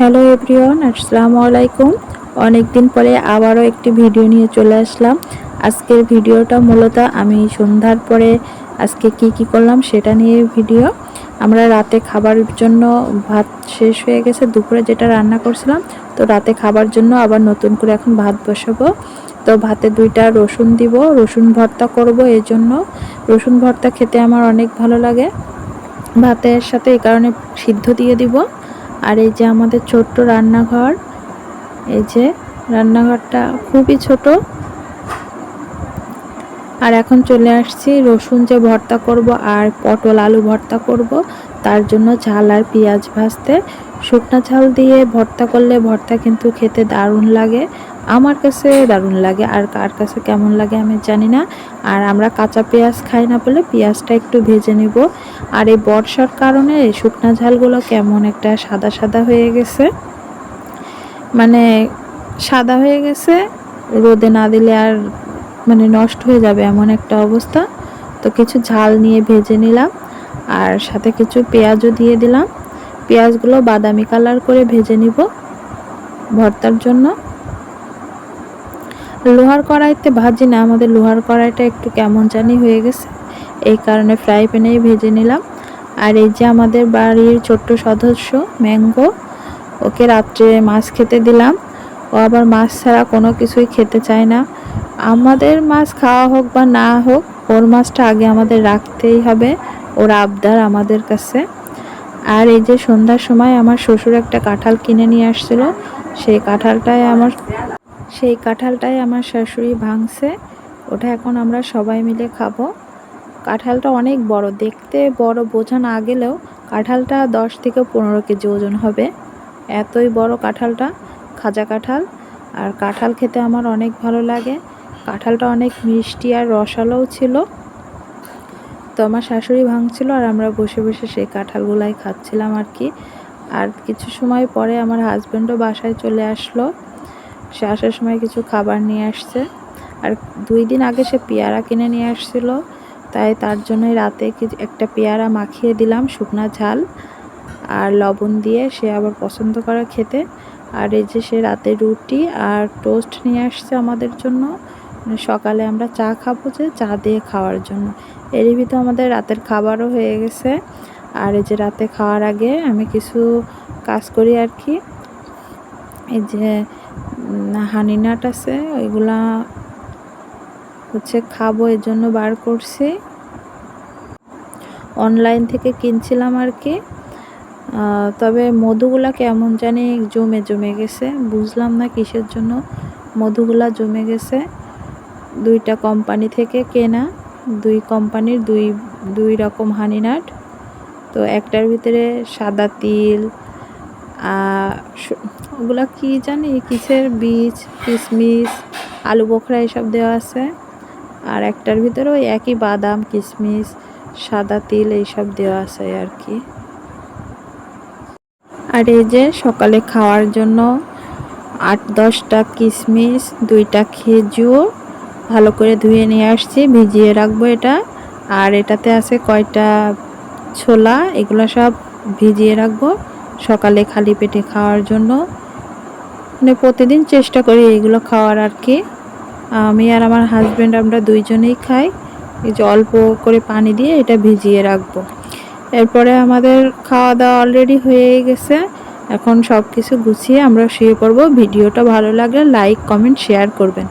Hello everyone, আসসালামু আলাইকুম। অনেক দিন পরে আবারও একটি ভিডিও নিয়ে চলে আসলাম। আজকের ভিডিওটা মূলত আমি সন্ধ্যার পরে আজকে কি কি করলাম সেটা নিয়ে ভিডিও। আমরা রাতে খাবার জন্য ভাত শেষ হয়ে গেছে, দুপুরে যেটা রান্না করছিলাম, তো রাতে খাবার জন্য আবার নতুন করে এখন ভাত বসাবো। তো ভাতে দুইটা রসুন দিব, রসুন ভর্তা করব এই জন্য রসুন ভর্তা খেতে আমার অনেক ভালো লাগে। ভাতের সাথে এই কারণে সিদ্ধ দিয়ে দিব। আর এই যে আমাদের ছোট্ট রান্নাঘর, এই যে রান্নাঘরটা খুবই ছোট। আর এখন চলে আসছি, রসুন যে ভর্তা করব আর পটল আলু ভর্তা করব। তার জন্য ঝাল আর পেঁয়াজ ভাজতে। শুকনা ঝাল দিয়ে ভর্তা করলে ভর্তা কিন্তু খেতে দারুণ লাগে। আমার কাছে দারুণ লাগে, আর কার কাছে কেমন লাগে আমি জানি না। আর আমরা কাঁচা পেঁয়াজ খাই না বলে পেঁয়াজটা একটু ভেজে নিব। আর এই বর্ষার কারণে শুকনা ঝালগুলো কেমন একটা সাদা সাদা হয়ে গেছে। মানে সাদা হয়ে গেছে, রোদে না দিলে আর মানে নষ্ট হয়ে যাবে এমন একটা অবস্থা। তো কিছু ঝাল নিয়ে ভেজে নিলাম, আর সাথে কিছু পেঁয়াজও দিয়ে দিলাম। পেঁয়াজগুলো বাদামি কালার করে ভেজে নিব ভর্তার জন্য। লোহার কড়াইতে ভাজি না, আমাদের লোহার কড়াইটা একটু কেমন জানি হয়ে গেছে, এই কারণে ফ্রাই প্যানেই ভেজে নিলাম। আর এই যে আমাদের বাড়ির ছোট্ট সদস্য ম্যাঙ্গো, ওকে রাত্রে মাছ খেতে দিলাম। ও আবার মাছ ছাড়া কোনো কিছুই খেতে চায় না। আমাদের মাছ খাওয়া হোক বা না হোক, ওর মাছটা আগে আমাদের রাখতেই হবে। ওর আবদার আমাদের কাছে। আর এই যে সন্ধ্যার সময় আমার শ্বশুর একটা কাঁঠাল কিনে নিয়ে আসছিল, সেই কাঁঠালটাই আমার, সেই কাঁঠালটাই আমার শাশুড়ি ভাঙছে, ওটা এখন আমরা সবাই মিলে খাব। কাঁঠালটা অনেক বড়, দেখতে বড় বোঝা না গেলেও কাঁঠালটা দশ থেকে পনেরো কেজি ওজন হবে। এতই বড় কাঁঠালটা, খাজা কাঁঠাল, আর কাঁঠাল খেতে আমার অনেক ভালো লাগে। কাঁঠালটা অনেক মিষ্টি আর রসালোও ছিল। তো আমার শাশুড়ি ভাঙছিল আর আমরা বসে বসে সেই কাঁঠালগুলাই খাচ্ছিলাম আর কি। আর কিছু সময় পরে আমার হাজব্যান্ডও বাসায় চলে আসলো। সে আসার সময় কিছু খাবার নিয়ে আসছে। আর দুই দিন আগে সে পেয়ারা কিনে নিয়ে আসছিল। তাই তার জন্যই রাতে একটা পেয়ারা মাখিয়ে দিলাম শুকনা ঝাল আর লবণ দিয়ে সে আবার পছন্দ করে খেতে। আর এই যে সে রাতে রুটি আর টোস্ট নিয়ে আসছে আমাদের জন্য। মানে সকালে আমরা চা খাব যে চা দিয়ে খাওয়ার জন্য। এরই ভিতরে আমাদের রাতের খাবারও হয়ে গেছে। আর এই যে রাতে খাওয়ার আগে আমি কিছু কাজ করি আর কি। এই যে হানি নাট আছে, ওইগুলা হচ্ছে খাব, এর জন্য বার করছি। অনলাইন থেকে কিনছিলাম আর কি। তবে মধুগুলা কেমন জানি জমে জমে গেছে। বুঝলাম না কিসের জন্য মধুগুলা জমে গেছে। দুইটা কোম্পানি থেকে কেনা। দুই কোম্পানির দুই দুই রকম হানি নাট তো একটার ভিতরে সাদা তিল ওগুলা কি জানি, কিসের বীজ কিশমিশ আলু বোখরা এসব দেওয়া আছে। আর একটার ভিতরে ওই একই বাদাম কিশমিশ সাদা তিল এইসব দেওয়া আছে আর কি। আর এই যে সকালে খাওয়ার জন্য আট, দশটা কিশমিশ দুইটা খেজুর ভালো করে ধুয়ে নিয়ে আসছি, ভিজিয়ে রাখব এটা। আর এটাতে আছে কয়টা ছোলা, এগুলো সব ভিজিয়ে রাখব সকালে খালি পেটে খাওয়ার জন্য। মানে প্রতিদিন চেষ্টা করি এগুলো খাওয়ার আর কি। আমি আর আমার হাজব্যান্ড আমরা দুইজনেই খাই। এই যে অল্প করে পানি দিয়ে এটা ভিজিয়ে রাখব। এরপরে আমাদের খাওয়া দাওয়া অলরেডি হয়ে গেছে। এখন সব কিছু গুছিয়ে আমরা শুয়ে পড়ব। ভিডিওটা ভালো লাগলে লাইক কমেন্ট শেয়ার করবেন।